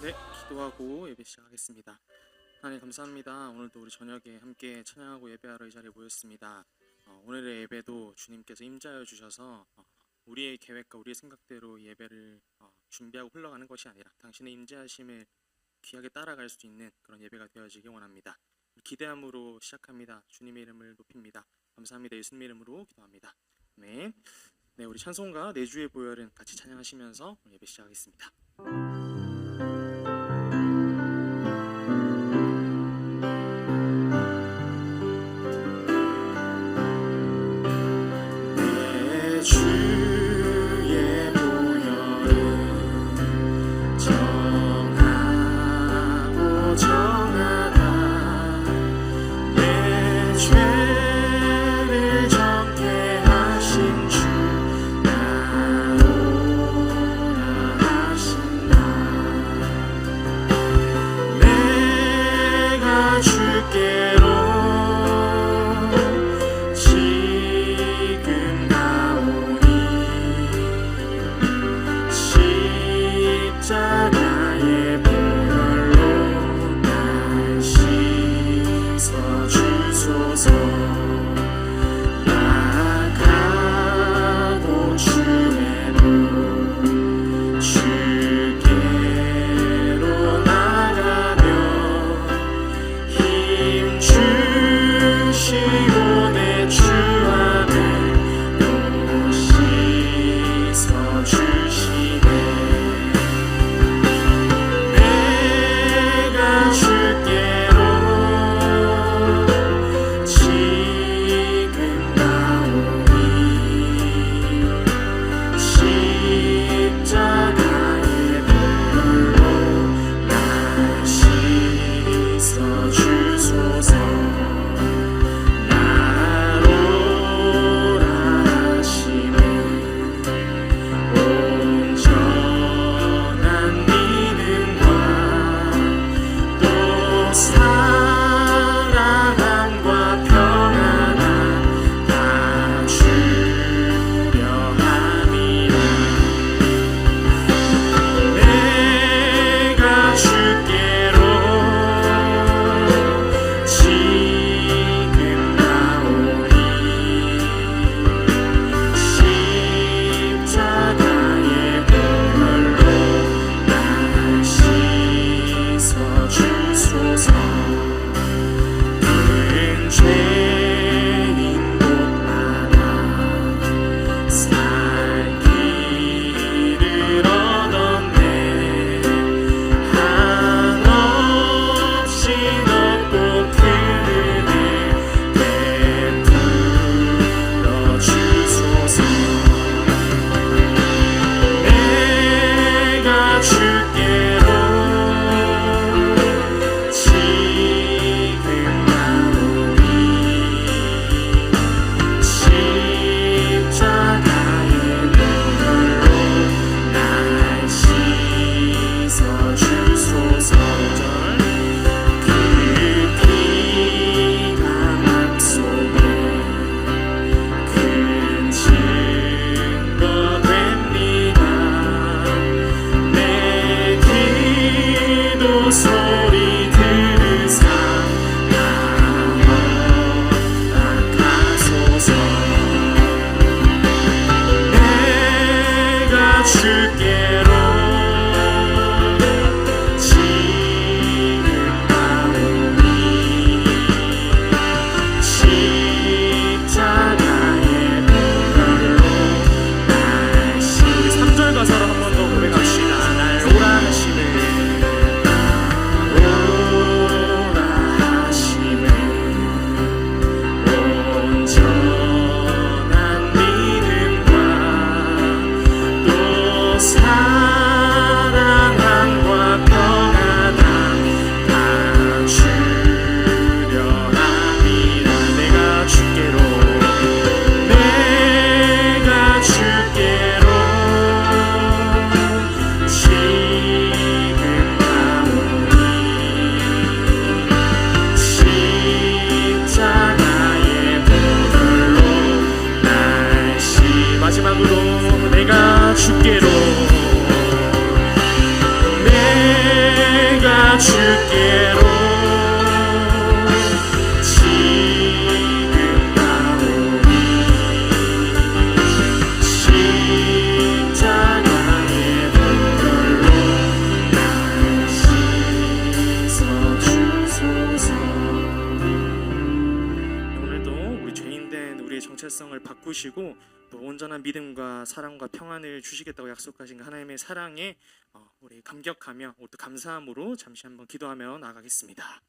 네, 기도하고 예배 시작하겠습니다. 하나님 감사합니다. 오늘도 우리 저녁에 함께 찬양하고 예배하러 이 자리에 모였습니다. 어, 오늘의 예배도 주님께서 임자여 주셔서 어, 우리의 계획과 우리의 생각대로 이 예배를 어, 준비하고 흘러가는 것이 아니라 당신의 임재하심을 귀하게 따라갈 수 있는 그런 예배가 되어지기 원합니다. 기대함으로 시작합니다. 주님의 이름을 높입니다. 감사합니다. 예수님 이름으로 기도합니다. 네, 네 우리 찬송가 내주의 보혈은 같이 찬양하시면서 예배 시작하겠습니다. 채우시고 또 뭐 온전한 믿음과 사랑과 평안을 주시겠다고 약속하신 하나님의 사랑에 어, 우리 감격하며 또 감사함으로 잠시 한번 기도하며 나가겠습니다.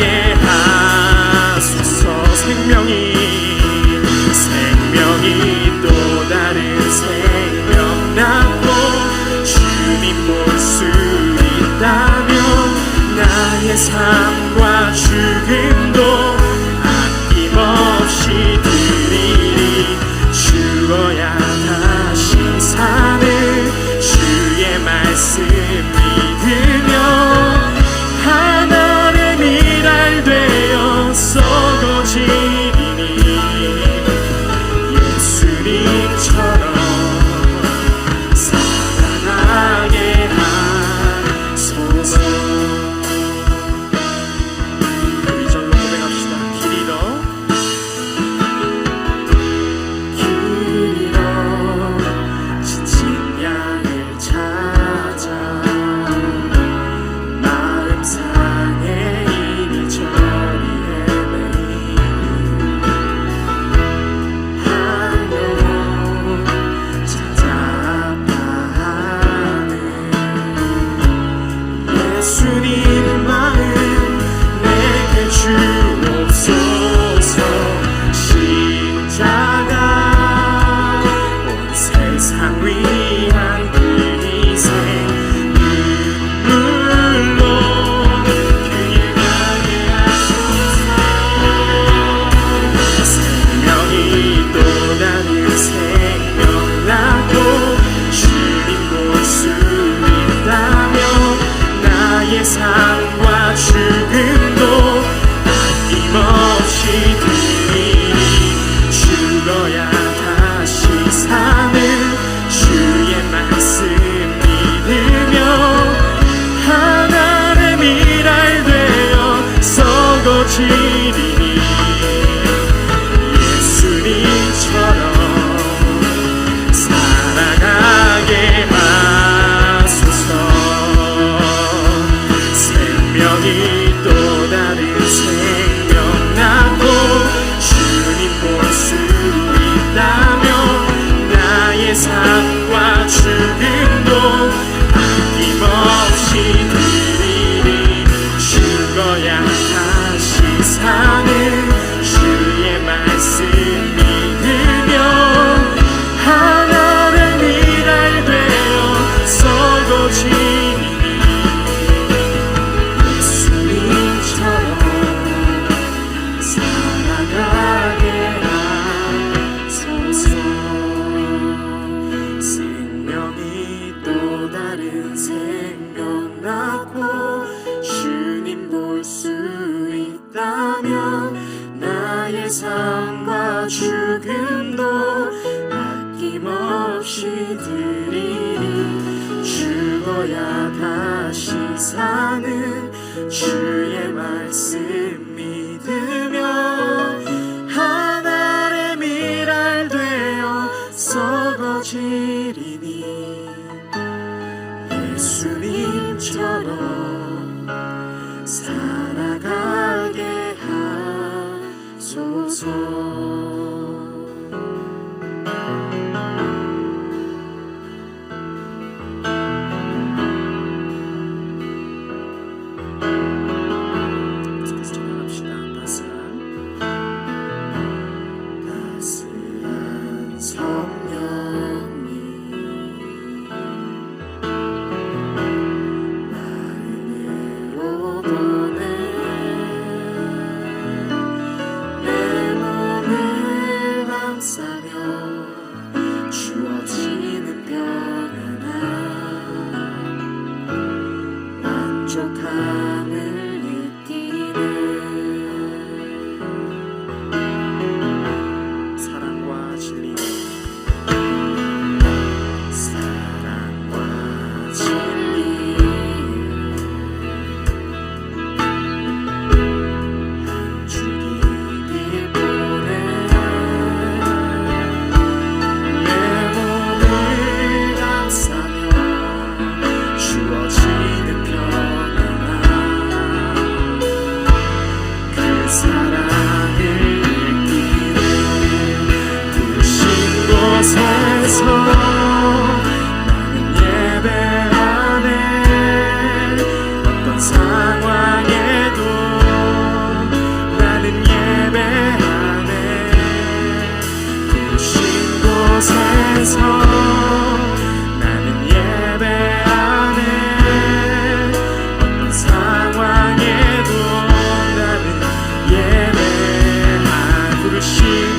yeah. 거야 다시 사는 주의 말씀 믿으면 do. 사랑을 느끼네. 불신 곳에서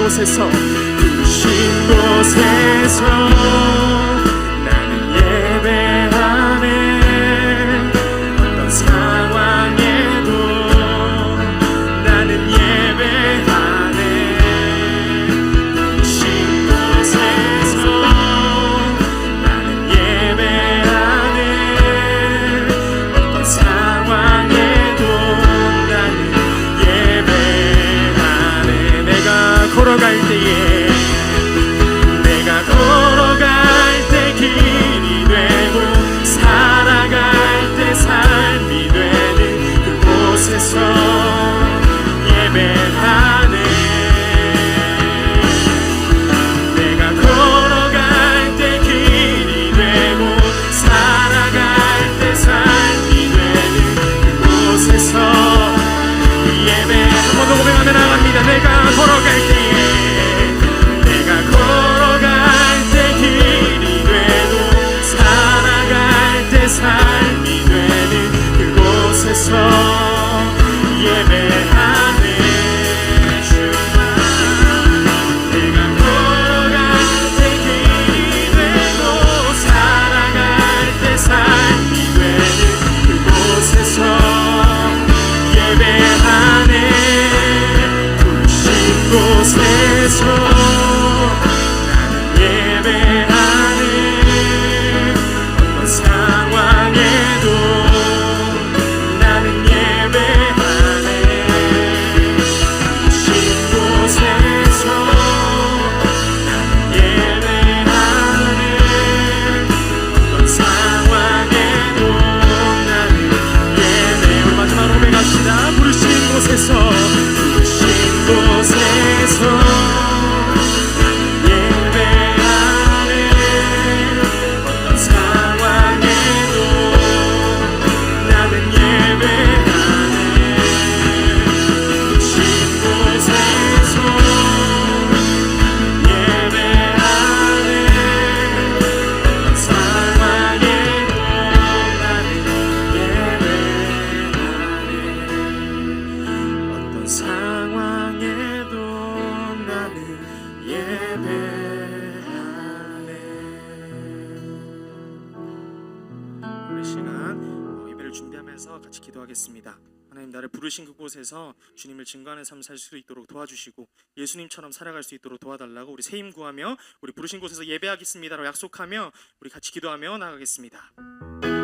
곳에서 그 부신 곳에서. 기도하겠습니다. 하나님 나를 부르신 그곳에서 주님을 증거하는 삶 살 수 있도록 도와주시고 예수님처럼 살아갈 수 있도록 도와달라고 우리 세임 구하며 우리 부르신 곳에서 예배하겠습니다라고 약속하며 우리 같이 기도하며 나가겠습니다.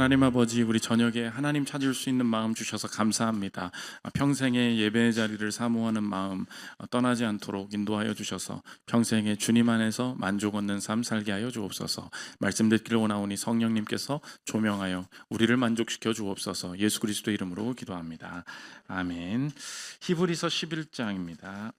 하나님 아버지, 우리 저녁에 하나님 찾을 수 있는 마음 주셔서 감사합니다. 아, 평생의 예배의 자리를 사모하는 마음 어, 떠나지 않도록 인도하여 주셔서 평생에 주님 안에서 만족 얻는 삶 살게 하여 주옵소서. 말씀 듣기를 원하오니 성령님께서 조명하여 우리를 만족시켜 주옵소서. 예수 그리스도 이름으로 기도합니다. 아멘. 히브리서 11장입니다.